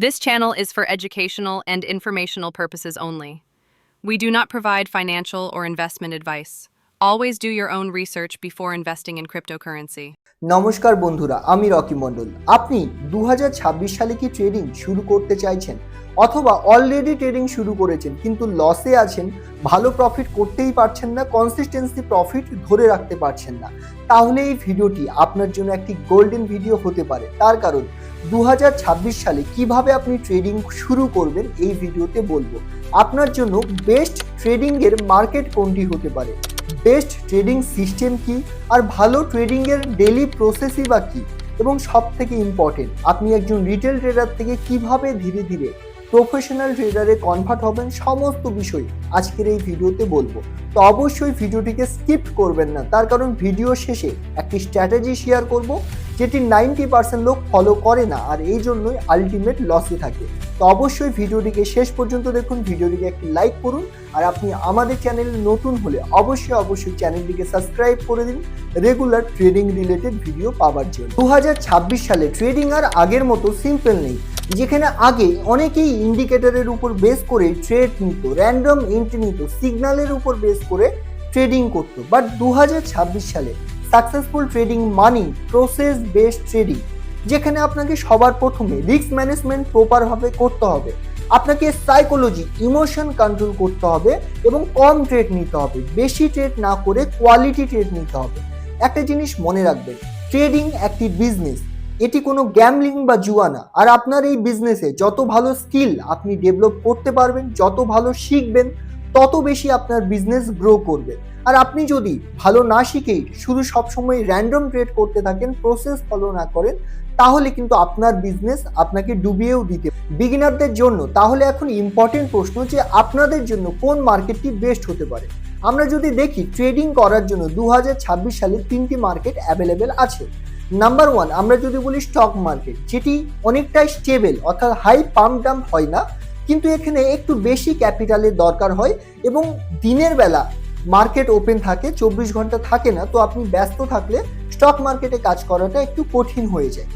This channel is for educational and informational purposes only. We do not provide financial or investment advice. Always do your own research before investing in cryptocurrency. নমস্কার বন্ধুরা আমি Rocky মণ্ডল আপনি দু সালে কি trading শুরু করতে চাইছেন অথবা অলরেডি ট্রেডিং শুরু করেছেন কিন্তু লসে আছেন ভালো প্রফিট করতেই পারছেন না কনসিস্টেন্সি প্রফিট ধরে রাখতে পারছেন না তাহলে এই ভিডিওটি আপনার জন্য একটি গোল্ডেন ভিডিও হতে পারে তার কারণ দু হাজার ছাব্বিশ সালে কীভাবে আপনি ট্রেডিং শুরু করবেন এই ভিডিওতে বলব। আপনার জন্য বেস্ট ট্রেডিং এর মার্কেট কোনটি হতে পারে? বেস্ট ট্রেডিং সিস্টেম কি? আর ভালো ট্রেডিং এর ডেলি প্রসেসই বা কি? এবং সব থেকে ইম্পর্টেন্ট আপনি একজন রিটেল ট্রেডার থেকে কীভাবে ধীরে ধীরে প্রফেশনাল ট্রেডারে কনভার্ট হবেন সমস্ত বিষয় আজকের এই ভিডিওতে বলব। তো অবশ্যই ভিডিওটিকে স্কিপ করবেন না, তার কারণ ভিডিও শেষে একটি স্ট্র্যাটেজি শেয়ার করব। যেটি নাইনটি পার্সেন্ট লোক ফলো করে না, আর এই জন্যই আলটিমেট লসে থাকে। তো অবশ্যই ভিডিওটিকে শেষ পর্যন্ত দেখুন, ভিডিওটিকে একটি লাইক করুন, আর আপনি আমাদের চ্যানেলে নতুন হলে অবশ্যই অবশ্যই চ্যানেলটিকে সাবস্ক্রাইব করে দিন রেগুলার ট্রেডিং রিলেটেড ভিডিও পাওয়ার জন্য। দু হাজার ছাব্বিশ সালে ট্রেডিং আর আগের মতো সিম্পল নেই, যেখানে আগে অনেকেই ইন্ডিকেটরের উপর বেস করে ট্রেড নিত র্যান্ডম এন্ট্রি নিত সিগন্যালের উপর বেস করে ট্রেডিং করতো। বাট দু হাজার ছাব্বিশ সালে successful trading money process based trading যেখানে আপনাকে সবার প্রথমে রিস্ক ম্যানেজমেন্ট প্রপারভাবে করতে হবে। আপনাকে সাইকোলজি ইমোশন কন্ট্রোল করতে হবে এবং কম ট্রেড নিতে হবে। বেশি ট্রেড না করে কোয়ালিটি ট্রেড নিতে হবে। একটা জিনিস মনে রাখবেন ট্রেডিং একটি বিজনেস এটি কোনো গ্যামলিং বা জুয়া না। আর আপনার এই বিজনেসে যত ভালো স্কিল আপনি ডেভেলপ করতে পারবেন, যত ভালো শিখবেন তত বেশি আপনার বিজনেস গ্রো করবে। আর আপনি যদি ভালো না শিখেই শুধু সবসময় র্যান্ডম ট্রেড করতে থাকেন প্রসেস ফলো না করেন, তাহলে কিন্তু আপনার বিজনেস আপনাকে ডুবিয়েও দিতে বিগিনারদের জন্য তাহলে এখন ইম্পর্টেন্ট প্রশ্ন যে আপনাদের জন্য কোন মার্কেটটি বেস্ট হতে পারে? আমরা যদি দেখি ট্রেডিং করার জন্য দু হাজার ছাব্বিশ সালে তিনটি মার্কেট অ্যাভেলেবেল আছে। নাম্বার ওয়ান আমরা যদি বলি স্টক মার্কেট যেটি অনেকটাই স্টেবল অর্থাৎ হাই পাম্প ডাম্প হয় না। কিন্তু এখানে একটু বেশি ক্যাপিটালের দরকার হয় এবং দিনের বেলা মার্কেট ওপেন থাকে, চব্বিশ ঘণ্টা থাকে না, তো আপনি ব্যস্ত থাকলে স্টক মার্কেটে কাজ করাটা একটু কঠিন হয়ে যায়।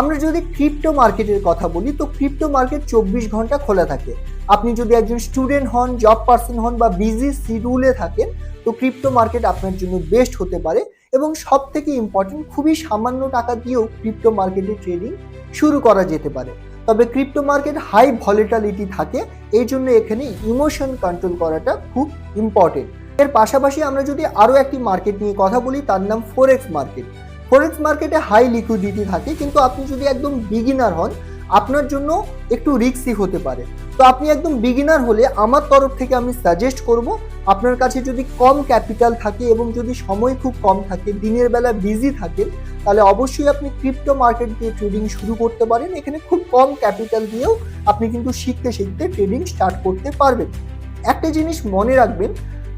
আমরা যদি ক্রিপ্টো মার্কেটের কথা বলি, তো ক্রিপ্টো মার্কেট চব্বিশ ঘণ্টা খোলা থাকে। আপনি যদি একজন স্টুডেন্ট হন, জব পার্সন হন বা বিজি শিডিউলে থাকেন, তো ক্রিপ্টো মার্কেট আপনার জন্য বেস্ট হতে পারে এবং সব থেকে ইম্পর্টেন্ট খুবই সামান্য টাকা দিয়েও ক্রিপ্টো মার্কেটে ট্রেডিং শুরু করা যেতে পারে। তবে ক্রিপ্টো মার্কেট হাই ভলিটালিটি থাকে, এই জন্য এখানে ইমোশন কন্ট্রোল করাটা খুব ইম্পর্টেন্ট এর পাশাপাশি আমরা যদি আরও একটি মার্কেট নিয়ে কথা বলি, তার নাম ফোরেক্স মার্কেট ফোরেক্স মার্কেটে হাই লিকুইডিটি থাকে, কিন্তু আপনি যদি একদম বিগিনার হন আপনার জন্য একটু রিস্কি হতে পারে। তো আপনি একদম বিগিনার হলে আমার তরফ থেকে আমি সাজেস্ট করব, আপনার কাছে যদি কম ক্যাপিটাল থাকে এবং যদি সময় খুব কম থাকে, দিনের বেলা বিজি থাকেন তাহলে অবশ্যই আপনি ক্রিপ্টো মার্কেট দিয়ে ট্রেডিং শুরু করতে পারেন। এখানে খুব কম ক্যাপিটাল দিয়েও আপনি কিন্তু শিখতে শিখতে ট্রেডিং স্টার্ট করতে পারবেন। একটা জিনিস মনে রাখবেন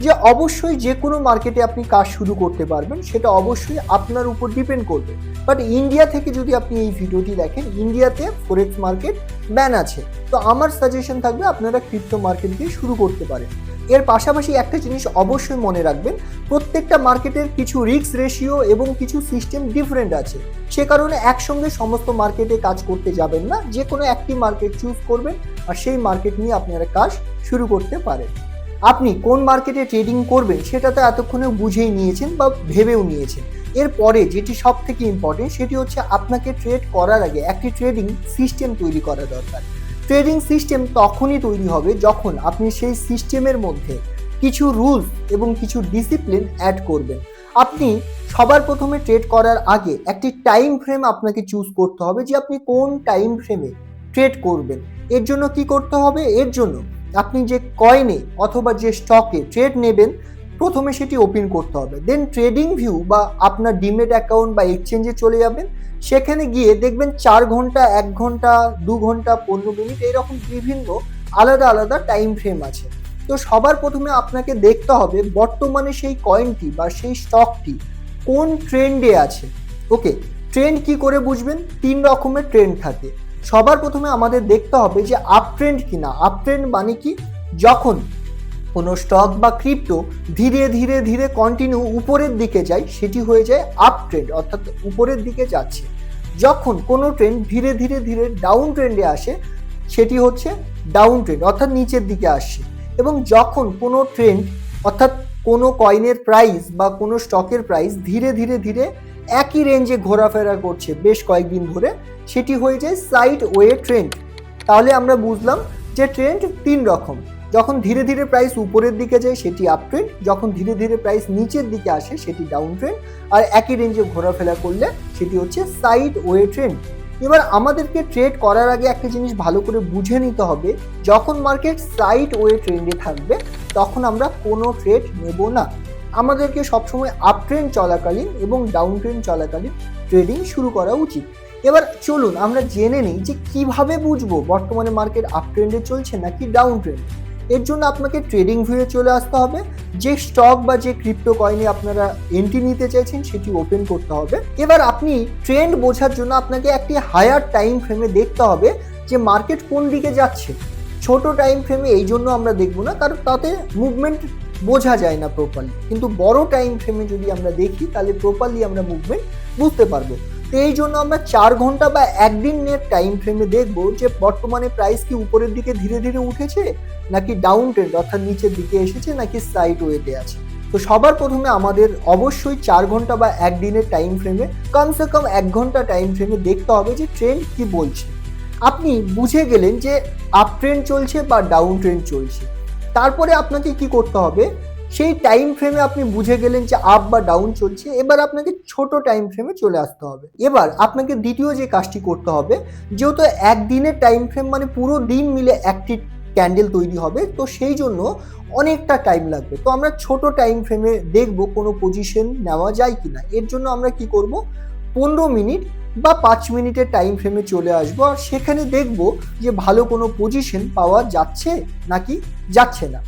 যে অবশ্যই যে কোনো মার্কেটে আপনি কাজ শুরু করতে পারবেন, সেটা অবশ্যই আপনার উপর ডিপেন্ড করবে। বাট ইন্ডিয়া থেকে যদি আপনি এই ভিডিওটি দেখেন ইন্ডিয়াতে ফরেক্স মার্কেট ব্যান আছে। তো আমার সাজেশন থাকবে আপনারা ক্রিপ্টো মার্কেট দিয়ে শুরু করতে পারেন। এর পাশাপাশি একটা জিনিস অবশ্যই মনে রাখবেন, প্রত্যেকটা মার্কেটের কিছু রিস্ক রেশিও এবং কিছু সিস্টেম ডিফারেন্ট আছে। সে কারণে একসঙ্গে সমস্ত মার্কেটে কাজ করতে যাবেন না যে কোনো একটি মার্কেট চুজ করবেন আর সেই মার্কেট নিয়ে আপনারা কাজ শুরু করতে পারেন। আপনি কোন মার্কেটে ট্রেডিং করবেন সেটা তো এতক্ষণে বুঝেই নিয়েছেন বা ভেবেও নিয়েছেন। এরপরে যেটি সব থেকে ইম্পর্টেন্ট সেটি হচ্ছে আপনাকে ট্রেড করার আগে একটি ট্রেডিং সিস্টেম তৈরি করা দরকার। ট্রেডিং সিস্টেম তখনই তৈরি হবে যখন আপনি সেই সিস্টেমের মধ্যে কিছু রুলস এবং কিছু ডিসিপ্লিন অ্যাড করবেন। আপনি সবার প্রথমে ট্রেড করার আগে একটি টাইম ফ্রেম আপনাকে চুজ করতে হবে যে আপনি কোন টাইম ফ্রেমে ট্রেড করবেন। এর জন্য কি করতে হবে? এর জন্য আপনি যে কয়েনে অথবা যে স্টকে ট্রেড নেবেন, প্রথমে সেটি ওপেন করতে হবে। দেন ট্রেডিং ভিউ বা আপনার ডিমেট অ্যাকাউন্ট বা এক্সচেঞ্জে চলে যাবেন। সেখানে গিয়ে দেখবেন চার ঘণ্টা, এক ঘণ্টা, দু ঘণ্টা, পনেরো মিনিট এরকম বিভিন্ন আলাদা আলাদা টাইম ফ্রেম আছে। তো সবার প্রথমে আপনাকে দেখতে হবে বর্তমানে সেই কয়েনটি বা সেই স্টকটি কোন ট্রেন্ডে আছে। ওকে ট্রেন্ড কি করে বুঝবেন? তিন রকমের ট্রেন্ড থাকে। সবার প্রথমে আমাদের দেখতে হবে যে আপ ট্রেন্ড কিনা। আপ ট্রেন্ড মানে কি? যখন কোনো স্টক বা ক্রিপ্টো ধীরে ধীরে ধীরে কন্টিনিউ উপরের দিকে যায়, সেটি হয়ে যায় আপ ট্রেন্ড অর্থাৎ উপরের দিকে যাচ্ছে। যখন কোনো ট্রেন্ড ধীরে ধীরে ধীরে ডাউন ট্রেন্ডে আসে, সেটি হচ্ছে ডাউন ট্রেন্ড অর্থাৎ নিচের দিকে আসছে। এবং যখন কোনো ট্রেন্ড অর্থাৎ কোনো কয়েনের প্রাইস বা কোনো স্টকের প্রাইস ধীরে ধীরে ধীরে একই রেঞ্জে ঘোরাফেরা করছে বেশ কয়েকদিন ধরে, সেটি হয়ে যায় সাইড ওয়ে ট্রেন্ড তাহলে আমরা বুঝলাম যে ট্রেন্ড তিন রকম। যখন ধীরে ধীরে প্রাইস উপরের দিকে যায়, সেটি আপ ট্রেন্ড যখন ধীরে ধীরে প্রাইস নিচের দিকে আসে, সেটি ডাউন ট্রেন্ড আর একই রেঞ্জে ঘোরাফেরা করলে, সেটি হচ্ছে সাইড ওয়ে ট্রেন্ড এবার আমাদেরকে ট্রেড করার আগে একটা জিনিস ভালো করে বুঝে নিতে হবে। যখন মার্কেট সাইড ওয়ে ট্রেন্ডে থাকবে, তখন আমরা কোনো ট্রেড নেব না। আমাদেরকে সবসময় আপ ট্রেন্ড চলাকালীন এবং ডাউন ট্রেন্ড চলাকালীন ট্রেডিং শুরু করা উচিত। এবার চলুন আমরা জেনে নিই যে কীভাবে বুঝব বর্তমানে মার্কেট আপ ট্রেন্ডে চলছে নাকি ডাউন ট্রেন্ড এর জন্য আপনাকে ট্রেডিং ভিউয়ে চলে আসতে হবে। যে স্টক বা যে ক্রিপ্টো কয়েনে আপনারা এন্ট্রি নিতে চাইছেন সেটি ওপেন করতে হবে। এবার আপনি ট্রেন্ড বোঝার জন্য আপনাকে একটি হায়ার টাইম ফ্রেমে দেখতে হবে যে মার্কেট কোন দিকে যাচ্ছে। ছোট টাইম ফ্রেমে এই জন্য আমরা দেখব না, কারণ তাতে মুভমেন্ট বোঝা যায় না প্রপারলি কিন্তু বড় টাইম ফ্রেমে যদি আমরা দেখি, তাহলে প্রপারলি আমরা মুভমেন্ট বুঝতে পারব। তো এই জন্য আমরা চার ঘণ্টা বা একদিনের টাইম ফ্রেমে দেখব যে বর্তমানে প্রাইস কি উপরের দিকে ধীরে ধীরে উঠেছে, নাকি ডাউন ট্রেন্ড অর্থাৎ নিচের দিকে এসেছে, নাকি সাইড ওয়েতে আছে। তো সবার প্রথমে আমাদের অবশ্যই চার ঘণ্টা বা একদিনের টাইম ফ্রেমে কমসে কম এক ঘণ্টা টাইম ফ্রেমে দেখতে হবে যে ট্রেন্ড কি বলছে। আপনি বুঝে গেলেন যে আপ ট্রেন্ড চলছে বা ডাউন ট্রেন্ড চলছে। তারপরে আপনাকে কি করতে হবে? সেই টাইম ফ্রেমে আপনি বুঝে গেলেন যে আপ বা ডাউন চলছে, এবার আপনাকে ছোট টাইম ফ্রেমে চলে আসতে হবে। এবার আপনাকে দ্বিতীয় যে কাজটি করতে হবে, যেহেতু একদিনের টাইম ফ্রেম মানে পুরো দিন মিলে একটি ক্যান্ডেল তৈরি হবে, তো সেই জন্য অনেকটা টাইম লাগবে। তো আমরা ছোট টাইম ফ্রেমে দেখব কোনো পজিশন নেওয়া যায় কিনা। এর জন্য আমরা কি করব? পনেরো মিনিট বা পাঁচ মিনিটের টাইম ফ্রেমে চলে আসব আর সেখানে দেখব যে ভালো কোনো পজিশন পাওয়া যাচ্ছে নাকি যাচ্ছে না।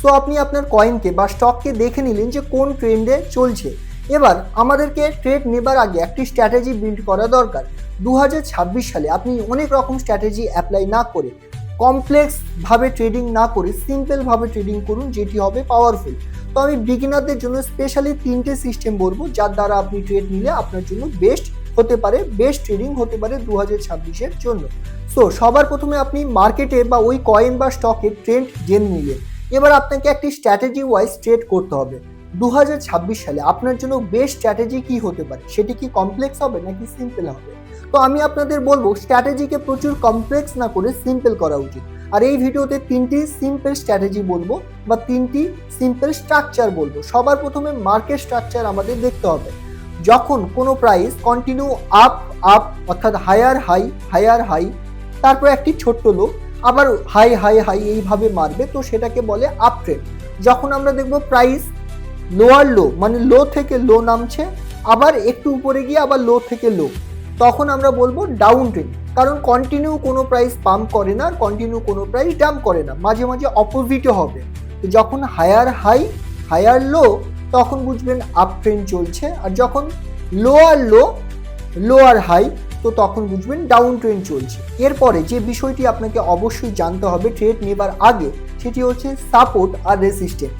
সো আপনি আপনার কয়েনকে বা স্টককে দেখে নিলেন যে কোন ট্রেন্ডে চলছে। এবার আমাদেরকে ট্রেড নেবার আগে একটি স্ট্র্যাটেজি বিল্ড করা দরকার। দু হাজার ছাব্বিশ সালে আপনি অনেক রকম স্ট্র্যাটেজি অ্যাপ্লাই না করে কমপ্লেক্স ভাবে ট্রেডিং না করে সিম্পল ভাবে ট্রেডিং করুন যেটি হবে পাওয়ারফুল তো আমি বিগিনারদের জন্য স্পেশালি তিনটে সিস্টেম বলব যার দ্বারা আপনি ট্রেড নিলে আপনার জন্য বেস্ট হতে পারে বেস্ট ট্রেডিং হতে পারে দু হাজার ছাব্বিশের জন্য। সো সবার প্রথমে আপনি মার্কেটে বা ওই কয়েন বা স্টকে ট্রেন্ড জেনে নিলেন। এবার আপনাকে একটি স্ট্র্যাটেজি ওয়াইজ ট্রেড করতে হবে। দু হাজার ছাব্বিশ সালে আপনার জন্য বেস্ট স্ট্র্যাটেজি কি হতে পারে? সেটি কি কমপ্লেক্স হবে নাকি সিম্পল হবে? তো আমি আপনাদের বলব স্ট্র্যাটেজিকে প্রচুর কমপ্লেক্স না করে সিম্পল করা উচিত। আর এই ভিডিওতে তিনটি সিম্পল স্ট্র্যাটেজি বলব বা তিনটি সিম্পল স্ট্রাকচার বলব। সবার প্রথমে মার্কেট স্ট্রাকচার আমাদের দেখতে হবে। যখন কোনো প্রাইস কন্টিনিউ আপ আপ অর্থাৎ হায়ার হাই হায়ার হাই তারপর একটি ছোট্ট লো আবার হাই হাই হাই এইভাবে মারবে, তো সেটাকে বলে আপ ট্রেন্ড যখন আমরা দেখব প্রাইস লোয়ার লো মানে লো থেকে লো নামছে, আবার একটু উপরে গিয়ে আবার লো থেকে লো তখন আমরা বলব ডাউন ট্রেন্ড কারণ কন্টিনিউ কোনো প্রাইস পাম্প করে না, আর কন্টিনিউ কোনো প্রাইস ডাম্প করে না, মাঝে মাঝে অপোজিটও হবে। তো যখন হায়ার হাই হায়ার লো তখন বুঝবেন আপ ট্রেন্ড চলছে। আর যখন লোয়ার লো লোয়ার হাই তো তখন বুঝবেন ডাউন ট্রেন্ড চলছে। এরপরে যে বিষয়টি আপনাকে অবশ্যই জানতে হবে ট্রেড নেবার আগে, সেটি হচ্ছে সাপোর্ট আর রেসিস্ট্যান্ট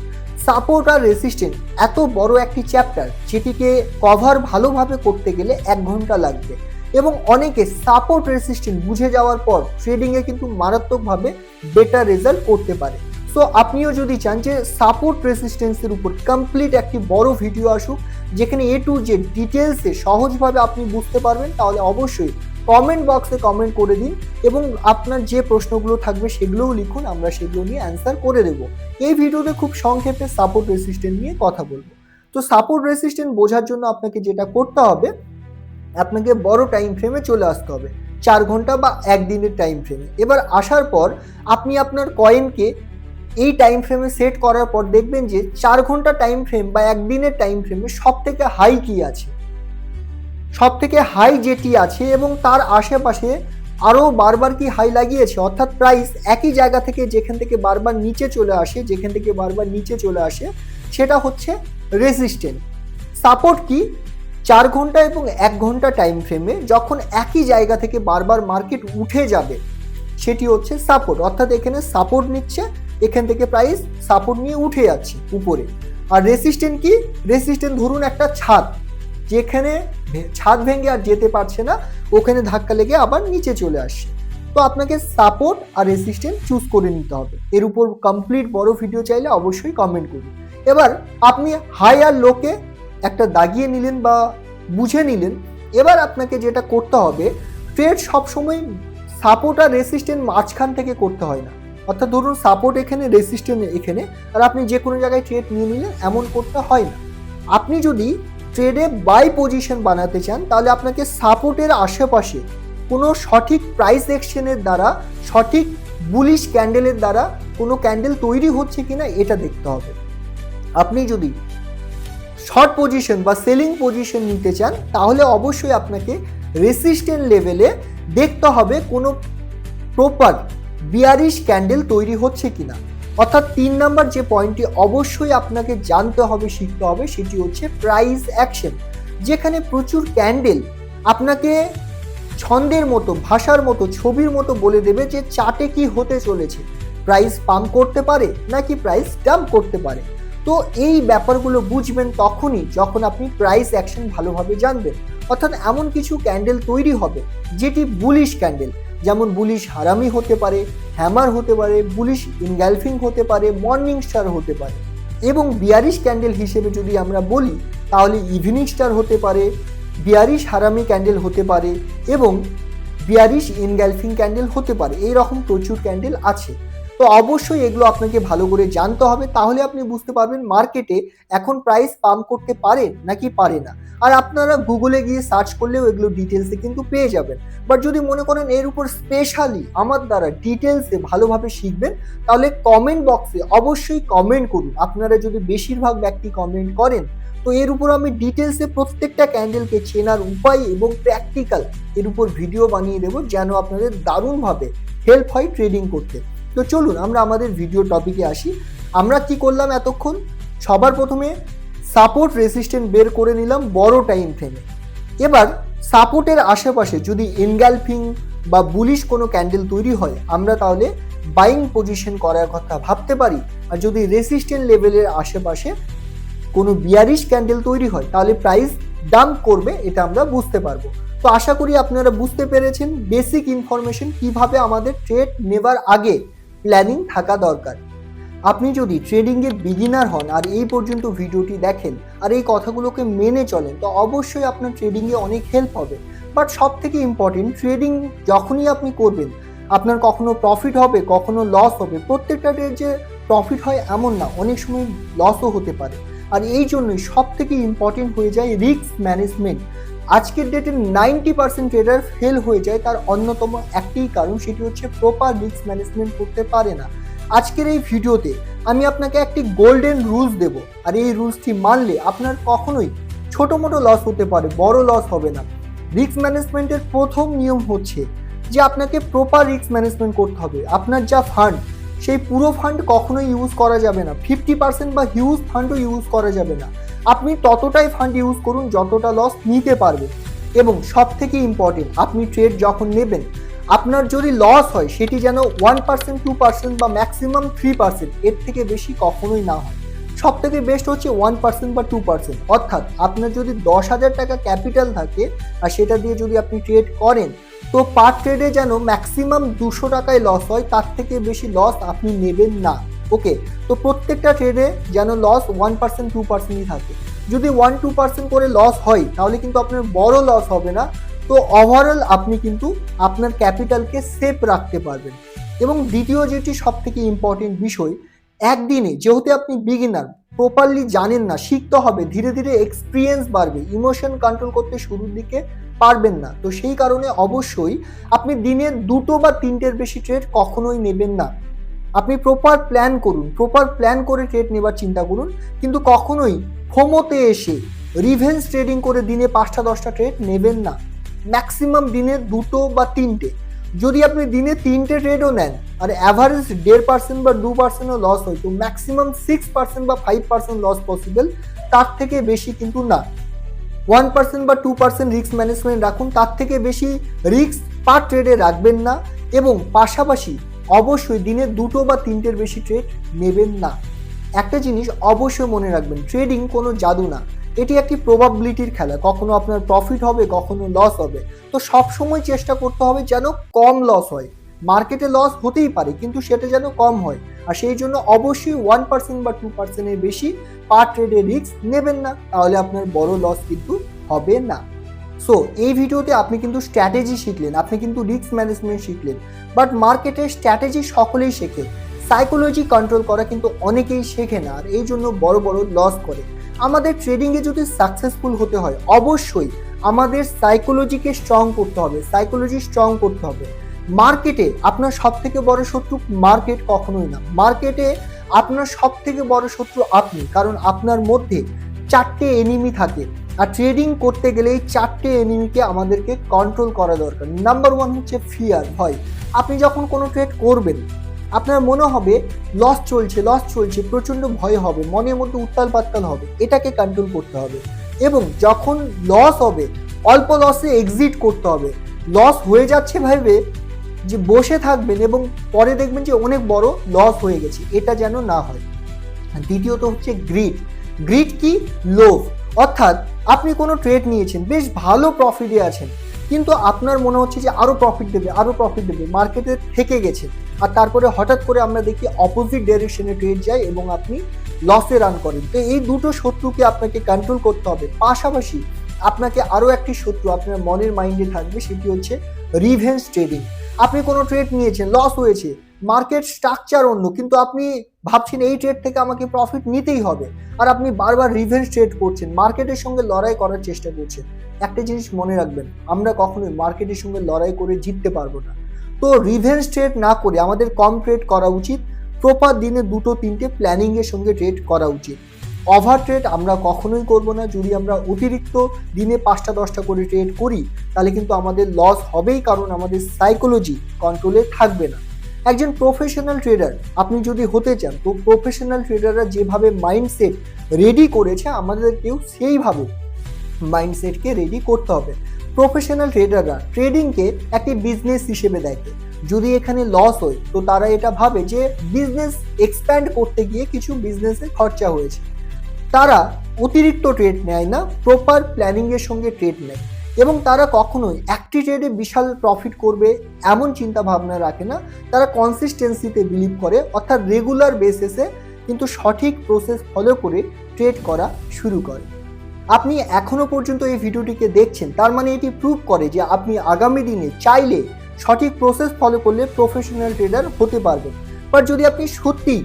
সাপোর্ট আর রেসিস্ট্যান্ট এত বড় একটি চ্যাপ্টার যেটিকে কভার ভালোভাবে করতে গেলে এক ঘণ্টা লাগবে। এবং অনেকে সাপোর্ট রেসিস্ট্যান্ট বুঝে যাওয়ার পর ট্রেডিংয়ে কিন্তু মারাত্মকভাবে বেটার রেজাল্ট করতে পারে। সো আপনিও যদি চান যে সাপোর্ট রেসিস্ট্যান্সের উপর কমপ্লিট একটি বড় ভিডিও আসুক, যেখানে এ টু জেড ডিটেলসে সহজভাবে আপনি বুঝতে পারবেন, তাহলে অবশ্যই কমেন্ট বক্সে কমেন্ট করে দিন এবং আপনার যে প্রশ্নগুলো থাকবে সেগুলোও লিখুন, আমরা সেগুলো নিয়ে অ্যান্সার করে দেবো। এই ভিডিওতে খুব সংক্ষেপে সাপোর্ট রেসিস্ট্যান্ট নিয়ে কথা বলব। তো সাপোর্ট রেসিস্টেন্ট বোঝার জন্য আপনাকে যেটা করতে হবে, আপনাকে বড় টাইম ফ্রেমে চলে আসতে হবে, চার ঘণ্টা বা একদিনের টাইম ফ্রেমে এবার আসার পর আপনি আপনার কয়েনকে এই টাইম ফ্রেমে সেট করার পর দেখবেন যে চার ঘণ্টা টাইম ফ্রেম বা একদিনের টাইম ফ্রেমে সব থেকে হাই কি আছে? সব থেকে হাই যেটি আছে এবং তার আশেপাশে আরও বারবার কি হাই লাগিয়েছে? অর্থাৎ প্রাইস একই জায়গা থেকে যেখান থেকে বারবার নিচে চলে আসে, যেখান থেকে বারবার নিচে চলে আসে, সেটা হচ্ছে রেজিস্ট্যান্ট সাপোর্ট কি? চার ঘণ্টা এবং এক ঘণ্টা টাইম ফ্রেমে যখন একই জায়গা থেকে বারবার মার্কেট উঠে যাবে, সেটি হচ্ছে সাপোর্ট অর্থাৎ এখানে সাপোর্ট নিচ্ছে এখান থেকে প্রাইস সাপোর্ট নিয়ে উঠে যাচ্ছে উপরে। আর রেসিস্ট্যান্ট কি? রেসিস্ট্যান্ট ধরুন একটা ছাদ। যেখানে ছাদ ভেঙে আর যেতে পারছে না, ওখানে ধাক্কা লেগে আবার নিচে চলে আসছে। তো আপনাকে সাপোর্ট আর রেসিস্ট্যান্ট চুজ করে নিতে হবে। এর উপর কমপ্লিট বড় ভিডিও চাইলে অবশ্যই কমেন্ট করুন। এবার আপনি হাই আর লোকে একটা দাগিয়ে নিলেন বা বুঝে নিলেন। এবার আপনাকে যেটা করতে হবে ট্রেড সবসময় সাপোর্ট আর রেসিস্ট্যান্ট মাঝখান থেকে করতে হয় না। অর্থাৎ ধরুন সাপোর্ট এখানে রেসিস্ট্যান্ট এখানে আর আপনি যে কোনো জায়গায় ট্রেড নিয়ে নিলেন এমন করতে হয় না। আপনি যদি ট্রেডে বাই পজিশন বানাতে চান, তাহলে আপনাকে সাপোর্টের আশেপাশে কোনো সঠিক প্রাইস এক্সচেঞ্জের দ্বারা, সঠিক বুলিশ ক্যান্ডেলের দ্বারা কোনো ক্যান্ডেল তৈরি হচ্ছে কিনা, এটা দেখতে হবে। আপনি যদি শর্ট পজিশন বা সেলিং পজিশন নিতে চান, তাহলে অবশ্যই আপনাকে রেসিস্ট্যান্ট লেভেলে দেখতে হবে কোনো প্রপার বিয়ারিশ ক্যান্ডেল তৈরি হচ্ছে কিনা? অর্থাৎ তিন নাম্বার যে পয়েন্টটি অবশ্যই আপনাকে জানতে হবে, শিখতে হবে, সেটি হচ্ছে প্রাইস অ্যাকশন যেখানে প্রচুর ক্যান্ডেল আপনাকে ছন্দের মতো, ভাষার মতো, ছবির মতো বলে দেবে যে চাটে কি হতে চলেছে। প্রাইস পাম্প করতে পারে নাকি প্রাইস ডাম্প করতে পারে। তো এই ব্যাপারগুলো বুঝবেন তখনই যখন আপনি প্রাইস অ্যাকশন ভালোভাবে জানবেন। অর্থাৎ এমন কিছু ক্যান্ডেল তৈরি হবে, যেটি বুলিশ ক্যান্ডেল। যেমন বুলিশ হারামি হতে পারে, হ্যামার হতে পারে, বুলিশ ইনগ্যালফিং হতে পারে, মর্নিং স্টার হতে পারে। এবং বিয়ারিশ ক্যান্ডেল হিসেবে যদি আমরা বলি, তাহলে ইভিনিং স্টার হতে পারে, বিয়ারিশ হারামি ক্যান্ডেল হতে পারে এবং বিয়ারিশ ইনগ্যালফিং ক্যান্ডেল হতে পারে। এই রকম প্রচুর ক্যান্ডেল আছে। তো অবশ্যই এগুলো আপনাকে ভালো করে জানতে হবে। তাহলে আপনি বুঝতে পারবেন মার্কেটে এখন প্রাইস পাম্প করতে পারে নাকি পারে না। আর আপনারা গুগলে গিয়ে সার্চ করলেও এগুলো ডিটেলসে কিন্তু পেয়ে যাবেন। বাট যদি মনে করেন এর উপর স্পেশালি আমার দ্বারা ডিটেলসে ভালোভাবে শিখবেন, তাহলে কমেন্ট বক্সে অবশ্যই কমেন্ট করুন। আপনারা যদি বেশিরভাগ ব্যক্তি কমেন্ট করেন, তো এর উপর আমি ডিটেলসে প্রত্যেকটা ক্যান্ডেলকে চেনার উপায় এবং প্র্যাকটিক্যাল এর উপর ভিডিও বানিয়ে দেবো যেন আপনাদের দারুণভাবে হেল্প হয় ট্রেডিং করতে। তো চলুন, আমরা আমাদের ভিডিও টপিকে আসি। আমরা কি করলাম এতক্ষণ? সবার প্রথমে সাপোর্ট রেসিস্ট্যান্ট বের করে নিলাম বড় টাইম ফ্রেমে এবার সাপোর্টের আশেপাশে যদি এনগালফিং বা বুলিশ কোনো ক্যান্ডেল তৈরি হয়, আমরা তাহলে বাইং পজিশন করার কথা ভাবতে পারি। আর যদি রেসিস্ট্যান্ট লেভেলের আশেপাশে কোনো বিয়ারিশ ক্যান্ডেল তৈরি হয়, তাহলে প্রাইস ডাম্প করবে, এটা আমরা বুঝতে পারব। তো আশা করি আপনারা বুঝতে পেরেছেন বেসিক ইনফরমেশন কীভাবে আমাদের ট্রেড নেবার আগে প্ল্যানিং থাকা দরকার। আপনি যদি ট্রেডিংয়ের বিগিনার হন আর এই পর্যন্ত ভিডিওটি দেখেন আর এই কথাগুলোকে মেনে চলেন, তো অবশ্যই আপনার ট্রেডিংয়ে অনেক হেল্প হবে। বাট সব থেকে ইম্পর্টেন্ট ট্রেডিং যখনই আপনি করবেন, আপনার কখনো প্রফিট হবে, কখনো লস হবে, প্রত্যেকটা ডে যে প্রফিট হয় এমন না, অনেক সময় লসও হতে পারে। আর এই জন্যই সব থেকে ইম্পর্টেন্ট হয়ে যায় রিস্ক ম্যানেজমেন্ট আজকের ডেটে নাইনটি পার্সেন্ট ট্রেডার ফেল হয়ে যায়। তার অন্যতম একটি কারণ সেটি হচ্ছে প্রপার রিস্ক ম্যানেজমেন্ট করতে পারে না। আজকের এই ভিডিওতে আমি আপনাকে একটি গোল্ডেন রুলস দেব। আর এই রুলসটি মানলে আপনার কখনোই ছোটো মোটো লস হতে পারে, বড় লস হবে না। রিস্ক ম্যানেজমেন্টের প্রথম নিয়ম হচ্ছে যে আপনাকে প্রপার রিস্ক ম্যানেজমেন্ট করতে হবে। আপনার যা ফান্ড সেই পুরো ফান্ড কখনোই ইউজ করা যাবে না। ফিফটি পার্সেন্ট বা হিউজ ফান্ডও ইউজ করা যাবে না। আপনি ততটাই ফান্ড ইউজ করুন যতটা লস নিতে পারবেন এবং সব থেকে ইম্পর্টেন্ট আপনি ট্রেড যখন নেবেন, আপনার যদি লস হয়, সেটি যেন ওয়ান পার্সেন্ট টু পার্সেন্ট বা ম্যাক্সিমাম থ্রি পার্সেন্ট এর থেকে বেশি কখনোই না হয়। সব থেকে বেস্ট হচ্ছে ওয়ান পার্সেন্ট বা টু পার্সেন্ট অর্থাৎ আপনার যদি দশ হাজার টাকা ক্যাপিটাল থাকে, আর সেটা দিয়ে যদি আপনি ট্রেড করেন, তো পার ট্রেডে যেন ম্যাক্সিমাম দুশো টাকায় লস হয়, তার থেকে বেশি লস আপনি নেবেন না। ওকে তো প্রত্যেকটা ট্রেডে যেন লস ওয়ান পার্সেন্ট টু পার্সেন্টই থাকে। যদি ওয়ান টু পার্সেন্ট করে লস হয়, তাহলে কিন্তু আপনার বড় লস হবে না। তো ওভারঅল আপনি কিন্তু আপনার ক্যাপিটালকে সেফ রাখতে পারবেন। এবং দ্বিতীয় যেটি সব থেকে ইম্পর্টেন্ট বিষয়, একদিনে যেহেতু আপনি বিগিনার প্রপারলি জানেন না, শিখতে হবে, ধীরে ধীরে এক্সপিরিয়েন্স বাড়বে ইমোশন কন্ট্রোল করতে শুরুর দিকে পারবেন না। তো সেই কারণে অবশ্যই আপনি দিনে দুটো বা তিনটের বেশি ট্রেড কখনোই নেবেন না। আপনি প্রপার প্ল্যান করুন প্রপার প্ল্যান করে ট্রেড নেবার চিন্তা করুন, কিন্তু কখনোই ফোমোতে এসে রিভেন্স ট্রেডিং করে দিনে পাঁচটা, দশটা ট্রেড নেবেন না। ম্যাক্সিমাম দিনে দুটো বা তিনটে। যদি আপনি দিনে তিনটে ট্রেডও নেন, আর অ্যাভারেজ দেড় পার্সেন্ট বা দু পার্সেন্টও লস হয়, তো ম্যাক্সিমাম সিক্স পার্সেন্ট বা ফাইভ পার্সেন্ট লস পসিবল তার থেকে বেশি কিন্তু না। ওয়ান পার্সেন্ট বা টু পার্সেন্ট রিস্ক ম্যানেজমেন্ট রাখুন, তার থেকে বেশি রিস্ক পার ট্রেডে রাখবেন না, এবং পাশাপাশি অবশ্যই দিনে দুটো বা তিনটের বেশি ট্রেড নেবেন না। একটা জিনিস অবশ্যই মনে রাখবেন ট্রেডিং কোনো জাদু না। এটি একটি প্রবাবিলিটির খেলা, কখনো আপনার প্রফিট হবে, কখনো লস হবে। তো সব সময় চেষ্টা করতে হবে যেন কম লস হয়। মার্কেটে লস হতেই পারে, কিন্তু সেটা যেন কম হয়। আর সেই জন্য অবশ্যই ওয়ান পার্সেন্ট বা টু পার্সেন্টের বেশি পার ট্রেডে রিস্ক নেবেন না, তাহলে আপনার বড় লস কিন্তু হবে না। সো এই ভিডিওতে আপনি কিন্তু স্ট্র্যাটেজি শিখলেন, আপনি কিন্তু রিস্ক ম্যানেজমেন্ট শিখলেন। বাট মার্কেটে স্ট্র্যাটেজি সকলেই শেখে। সাইকোলজি কন্ট্রোল করা কিন্তু অনেকেই শেখে না, আর এই জন্য বড় বড় লস করে। আমাদের ট্রেডিংয়ে যদি সাকসেসফুল হতে হয়, অবশ্যই আমাদের সাইকোলজিকে স্ট্রং করতে হবে সাইকোলজি স্ট্রং করতে হবে। মার্কেটে আপনার সব থেকে বড় শত্রু মার্কেট কখনোই না। মার্কেটে আপনার সব থেকে বড় শত্রু আপনি, কারণ আপনার মধ্যে চারটে এনিমি থাকে। আর ট্রেডিং করতে গেলে এই চারটে এনিমিকে আমাদেরকে কন্ট্রোল করা দরকার। নাম্বার ওয়ান হচ্ছে ফিয়ার ভয়। আপনি যখন কোনো ট্রেড করবেন, আপনার মনে হবে লস চলছে লস চলছে, প্রচণ্ড ভয় হবে, মনের মধ্যে উত্তাল পাত্তাল হবে, এটাকে কন্ট্রোল করতে হবে। এবং যখন লস হবে, অল্প লসে এক্সিট করতে হবে। লস হয়ে যাচ্ছে ভাবে যে বসে থাকবেন এবং পরে দেখবেন যে অনেক বড় লস হয়ে গেছে, এটা যেন না হয়। দ্বিতীয়ত হচ্ছে গ্রিড গ্রিড কি? লোভ। অর্থাৎ আপনি কোনো ট্রেড নিয়েছেন, বেশ ভালো প্রফিটে আছেন, কিন্তু আপনার মনে হচ্ছে যে আরও প্রফিট দেবে আরও প্রফিট দেবে মার্কেটে থেকে গেছে। আর তারপরে হঠাৎ করে আমরা দেখি অপোজিট ডাইরেকশনে ট্রেড যায় এবং আপনি লসে রান করেন। তো এই দুটো শত্রুকে আপনাকে কন্ট্রোল করতে হবে। পাশাপাশি আপনাকে আরও একটি শত্রু আপনার মনের মাইন্ডে থাকবে, সেটি হচ্ছে রিভেন্স ট্রেডিং আপনি কোনো ট্রেড নিয়েছেন লস হয়েছে মার্কেট স্ট্রাকচার অন্য, কিন্তু আপনি ভাবছেন এই ট্রেড থেকে আমাকে প্রফিট নিতেই হবে। আর আপনি বারবার রিভেন্স ট্রেড করছেন মার্কেটের সঙ্গে লড়াই করার চেষ্টা করছেন। একটা জিনিস মনে রাখবেন, আমরা কখনোই মার্কেটের সঙ্গে লড়াই করে জিততে পারব না। তো রিভেন্স ট্রেড না করে আমাদের কম ট্রেড করা উচিত প্রপার দিনে দুটো তিনটে প্ল্যানিংয়ের সঙ্গে ট্রেড করা উচিত। ওভার ট্রেড আমরা কখনোই করব না, যদি আমরা অতিরিক্ত দিনে পাঁচটা দশটা করে ট্রেড করি, তাহলে কিন্তু আমাদের লস হবেই, কারণ আমাদের সাইকোলজি কন্ট্রোলে থাকবে না। একজন প্রফেশনাল ট্রেডার আপনি যদি হতে চান, তো প্রফেশনাল ট্রেডাররা যেভাবে মাইন্ডসেট রেডি করেছে, আমাদেরকেও সেইভাবে মাইন্ডসেটকে রেডি করতে হবে। প্রফেশনাল ট্রেডাররা ট্রেডিংকে একটি বিজনেস হিসেবে দেখে। যদি এখানে লস হয়, তো তারা এটা ভাবে যে বিজনেস এক্সপ্যান্ড করতে গিয়ে কিছু বিজনেসে খরচা হয়েছে। তারা অতিরিক্ত ট্রেড নেয় না প্রপার প্ল্যানিংয়ের সঙ্গে ট্রেড নেয়। এবং তারা কখনোই একটি ট্রেডে বিশাল প্রফিট করবে এমন চিন্তা ভাবনা রাখে না। তারা কনসিস্টেন্সিতে বিলিভ করে, অর্থাৎ রেগুলার বেসিসে কিন্তু সঠিক প্রসেস ফলো করে ট্রেড করা শুরু করে। আপনি এখনও পর্যন্ত এই ভিডিওটিকে দেখছেন, তার মানে এটি প্রুভ করে যে আপনি আগামী দিনে চাইলে সঠিক প্রসেস ফলো করলে প্রফেশনাল ট্রেডার হতে পারবেন। বাট যদি আপনি সত্যি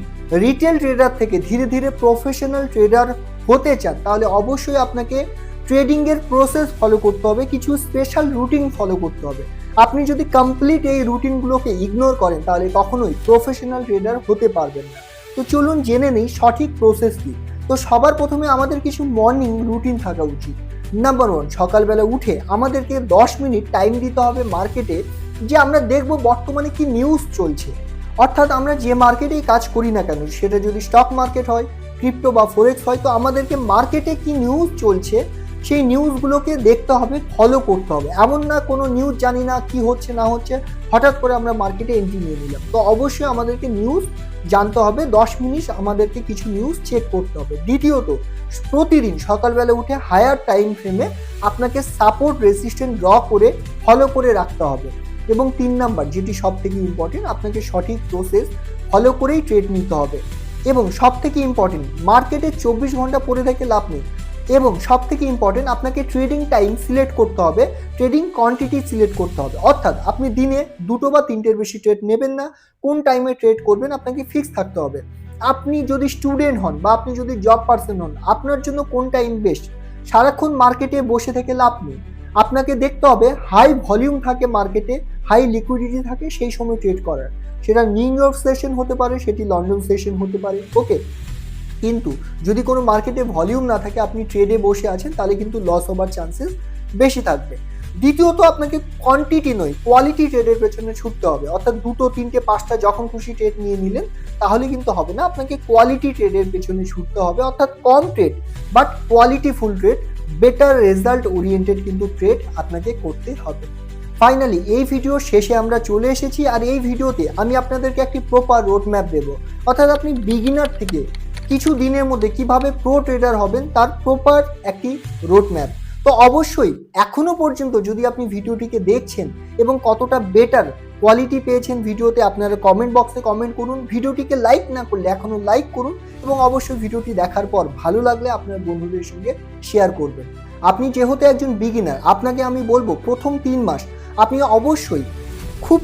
রিটেল ট্রেডার থেকে ধীরে ধীরে প্রফেশনাল ট্রেডার হতে চান, তাহলে অবশ্যই আপনাকে ট্রেডিংয়ের প্রসেস ফলো করতে হবে, কিছু স্পেশাল রুটিন ফলো করতে হবে। আপনি যদি কমপ্লিট এই রুটিনগুলোকে ইগনোর করেন, তাহলে কখনোই প্রফেশনাল ট্রেডার হতে পারবেন না। তো চলুন জেনে নেই সঠিক প্রসেস কি। তো সবার প্রথমে আমাদের কিছু মর্নিং রুটিন থাকা উচিত। নাম্বার ওয়ান সকালবেলা উঠে আমাদেরকে দশ মিনিট টাইম দিতে হবে মার্কেটে যে আমরা দেখব বর্তমানে কি নিউজ চলছে। অর্থাৎ আমরা যে মার্কেটেই কাজ করি না কেন, সেটা যদি স্টক মার্কেট হয় ক্রিপ্টো বা ফোরেক্স হয়, তো আমাদেরকে মার্কেটে কি নিউজ চলছে সেই নিউজগুলোকে দেখতে হবে ফলো করতে হবে। এমন না কোনো নিউজ জানি না কি হচ্ছে, না হচ্ছে, হঠাৎ করে আমরা মার্কেটে এন্ট্রি নিয়ে নিলাম। তো অবশ্যই আমাদেরকে নিউজ জানতে হবে, দশ মিনিট আমাদেরকে কিছু নিউজ চেক করতে হবে। দ্বিতীয়ত, প্রতিদিন সকালবেলা উঠে হায়ার টাইম ফ্রেমে আপনাকে সাপোর্ট রেসিস্ট্যান্ট ড্র করে ফলো করে রাখতে হবে। এবং তিন নাম্বার, যেটি সব থেকে ইম্পর্টেন্ট আপনাকে সঠিক প্রসেস ফলো করেই ট্রেড নিতে হবে। এবং সব থেকে ইম্পর্টেন্ট মার্কেটে চব্বিশ ঘণ্টা পড়ে থেকে লাভ নেই। এবং সব থেকে ইম্পর্টেন্ট আপনাকে ট্রেডিং টাইম সিলেক্ট করতে হবে ট্রেডিং কোয়ান্টিটি সিলেক্ট করতে হবে। অর্থাৎ আপনি দিনে দুটো বা তিনটের বেশি ট্রেড নেবেন না, কোন টাইমে ট্রেড করবেন আপনাকে ফিক্স থাকতে হবে। আপনি যদি স্টুডেন্ট হন বা আপনি যদি জব পার্সন হন, আপনার জন্য কোন টাইম বেস্ট সারাক্ষণ মার্কেটে বসে থেকে লাভ নেই। আপনাকে দেখতে হবে হাই ভলিউম থাকে মার্কেটে হাই লিকুইডিটি থাকে, সেই সময় ট্রেড করার। সেটা নিউ ইয়র্ক সেশন হতে পারে, সেটি লন্ডন সেশন হতে পারে। ওকে কিন্তু যদি কোনো মার্কেটে ভলিউম না থাকে, আপনি ট্রেডে বসে আছেন, তাহলে কিন্তু লস হবার চান্সেস বেশি থাকবে। দ্বিতীয়ত, আপনাকে কোয়ান্টিটি নয় কোয়ালিটি ট্রেডের পেছনে ছুটতে হবে। অর্থাৎ দুটো, তিনটে, পাঁচটা যখন খুশি ট্রেড নিয়ে নিলেন, তাহলে কিন্তু হবে না, আপনাকে কোয়ালিটি ট্রেডের পেছনে ছুটতে হবে। অর্থাৎ কম trade but quality full trade better result oriented কিন্তু ট্রেড আপনাকে করতে হবে। ফাইনালি এই ভিডিওর শেষে আমরা চলে এসেছি, আর এই ভিডিওতে আমি আপনাদেরকে একটি প্রপার রোড ম্যাপ দেবো। অর্থাৎ আপনি বিগিনার থেকে কিছু দিনের মধ্যে কীভাবে প্রো ট্রেডার হবেন তার প্রপার একটি রোড ম্যাপ তো অবশ্যই এখনও পর্যন্ত যদি আপনি ভিডিওটিকে দেখছেন এবং কতটা বেটার কোয়ালিটি পেয়েছেন ভিডিওতে, আপনারা কমেন্ট বক্সে কমেন্ট করুন। ভিডিওটিকে লাইক না করলে এখনও লাইক করুন এবং অবশ্যই ভিডিওটি দেখার পর ভালো লাগলে আপনার বন্ধুদের সঙ্গে শেয়ার করবেন। আপনি যেহেতু একজন বিগিনার আপনাকে আমি বলব প্রথম তিন মাস আপনি অবশ্যই খুব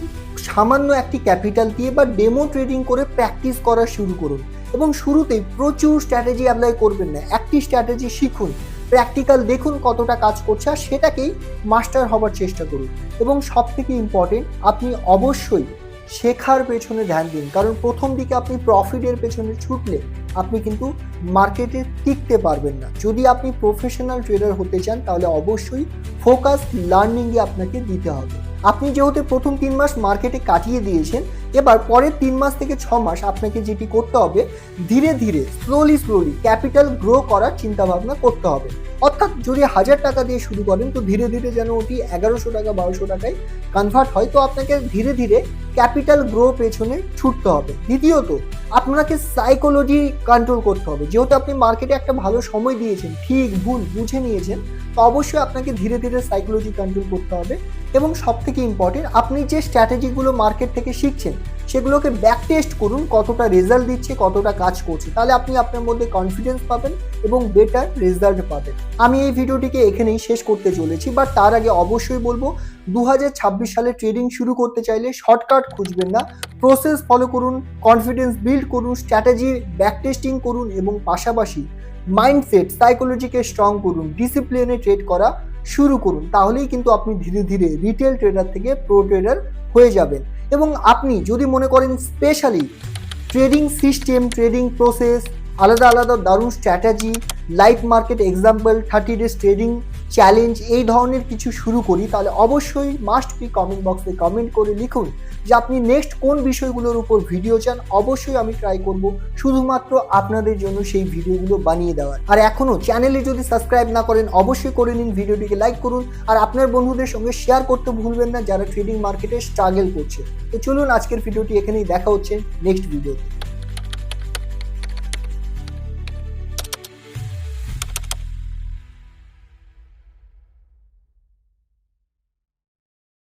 সামান্য একটি ক্যাপিটাল দিয়ে বা ডেমো ট্রেডিং করে প্র্যাকটিস করা শুরু করুন। এবং শুরুতেই প্রচুর স্ট্র্যাটেজি অ্যাপ্লাই করবেন না। একটি স্ট্র্যাটেজি শিখুন প্র্যাকটিক্যাল দেখুন কতটা কাজ করছে আর সেটাকেই মাস্টার হবার চেষ্টা করুন। এবং সব থেকে ইম্পর্টেন্ট আপনি অবশ্যই শেখার পেছনে ধ্যান দিন। কারণ প্রথম দিকে আপনি প্রফিটের পেছনে ছুটলে আপনি কিন্তু মার্কেটে টিকতে পারবেন না। যদি আপনি প্রফেশনাল ট্রেডার হতে চান, তাহলে অবশ্যই ফোকাস লার্নিংয়ে আপনাকে দিতে হবে। আপনি যেহেতু প্রথম তিন মাস মার্কেটে কাটিয়ে দিয়েছেন এবার পরের তিন মাস থেকে ছ মাস আপনাকে যেটি করতে হবে, ধীরে ধীরে স্লোলি স্লোলি ক্যাপিটাল গ্রো করার চিন্তাভাবনা করতে হবে। অর্থাৎ যদি হাজার টাকা দিয়ে শুরু করেন, তো ধীরে ধীরে যেন ওটি এগারোশো টাকা, বারোশো টাকায় কনভার্ট হয়, তো আপনাকে ধীরে ধীরে ক্যাপিটাল গ্রো পেছনে ছুটতে হবে। দ্বিতীয়ত, আপনাকে সাইকোলজি কন্ট্রোল করতে হবে। যেহেতু আপনি মার্কেটে একটা ভালো সময় দিয়েছেন, ঠিক ভুল বুঝে নিয়েছেন, তো অবশ্যই আপনাকে ধীরে ধীরে সাইকোলজি কন্ট্রোল করতে হবে। এবং সব থেকে ইম্পর্টেন্ট আপনি যে স্ট্র্যাটেজিগুলো মার্কেট থেকে শিখছেন সেগুলোকে ব্যাক টেস্ট করুন, কতটা রেজাল্ট দিচ্ছে, কতটা কাজ করছে। তাহলে আপনি আপনার মধ্যে কনফিডেন্স পাবেন এবং বেটার রেজাল্ট পাবেন। আমি এই ভিডিওটিকে এখানেই শেষ করতে চলেছি বাট তার আগে অবশ্যই বলব দু হাজার ছাব্বিশ সালে ট্রেডিং শুরু করতে চাইলে শর্টকাট খুঁজবেন না। প্রসেস ফলো করুন কনফিডেন্স বিল্ড করুন স্ট্র্যাটেজি ব্যাক টেস্টিং করুন এবং পাশাপাশি মাইন্ডসেট সাইকোলজিকে স্ট্রং করুন ডিসিপ্লিনে ট্রেড করা শুরু করুন। তাহলেই কিন্তু আপনি ধীরে ধীরে রিটেল ট্রেডার থেকে প্রো ট্রেডার হয়ে যাবেন। এবং আপনি যদি মনে করেন specially trading system trading process আলাদা আলাদা দারুণ strategy live market example thirty days trading challenge এই ধরনের কিছু শুরু করি, তাহলে অবশ্যই মাস্ট বি কমেন্ট বক্সে কমেন্ট করে লিখুন যে আপনি নেক্সট কোন বিষয়গুলোর উপর ভিডিও চান। অবশ্যই আমি ট্রাই করব শুধুমাত্র আপনাদের জন্য সেই ভিডিওগুলো বানিয়ে দেওয়ার। আর এখনও চ্যানেলে যদি সাবস্ক্রাইব না করেন, অবশ্যই করে নিন ভিডিওটিকে লাইক করুন। আর আপনার বন্ধুদের সঙ্গে শেয়ার করতে ভুলবেন না, যারা ট্রেডিং মার্কেটে স্ট্রাগল করছে। তো চলুন আজকের ভিডিওটি এখানেই দেখা হচ্ছে নেক্সট ভিডিওতে